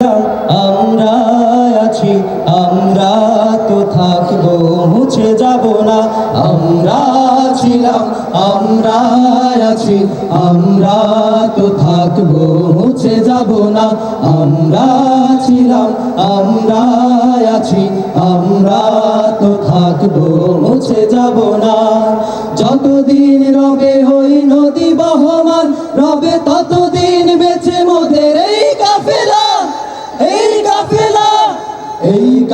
আমরা তো থাকব, মুছে যাব না। আমরা ছিলাম, আমরা আছি, আমরা তো থাকব, মুছে যাব না। যতদিন রবে ওই নদী বহমান, রবে ততদিন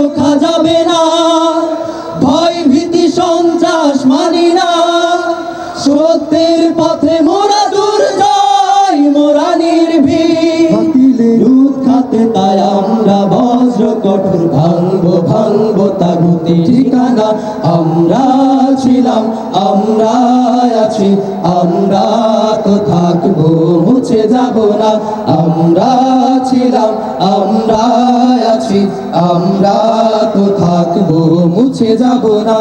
রোখা যাবে না। ভয় ভীতি সন্ত্রাস মানি না। সত্যের পথে মোরা দুর্জয় মোরা নির্ভীর উৎখাতে তাই আমরা বজ্র কঠোর ভাঙবো ভাঙবো তাগুতি ঠিকানা। আমরা ছিলাম আমরা আছি আমরা তো থাকব না আমরা ছিলাম আমরা আছি আমরা তো থাকব মুছে যাব না।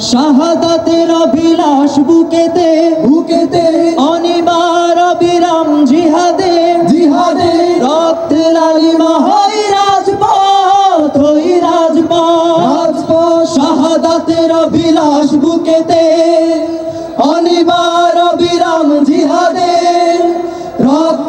শাহাদাতের অভিলাষ বুকেতে বুকেতে অনিবার অবিরাম জিহাদে জিহাদে রক্তের লালিমা হয় রাজপথ রাজপথ। রাজপথ। শাহাদাতের অভিলাষ বুকেতে অনিবার অবিরাম জিহাদে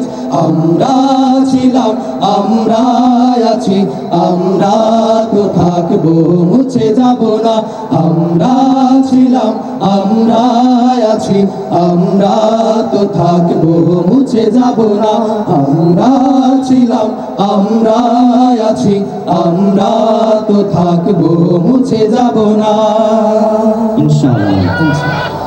রাজ আমরা ছিলাম আমরা আছি, আমরা তো থাকব, মুছে যাব না। আমরা ছিলাম আমরা আছি, আমরা তো থাকব, মুছে যাব না। আমরা ছিলাম আমরা আছি, আমরা তো থাকব, মুছে যাব না। ইনশাআল্লাহ।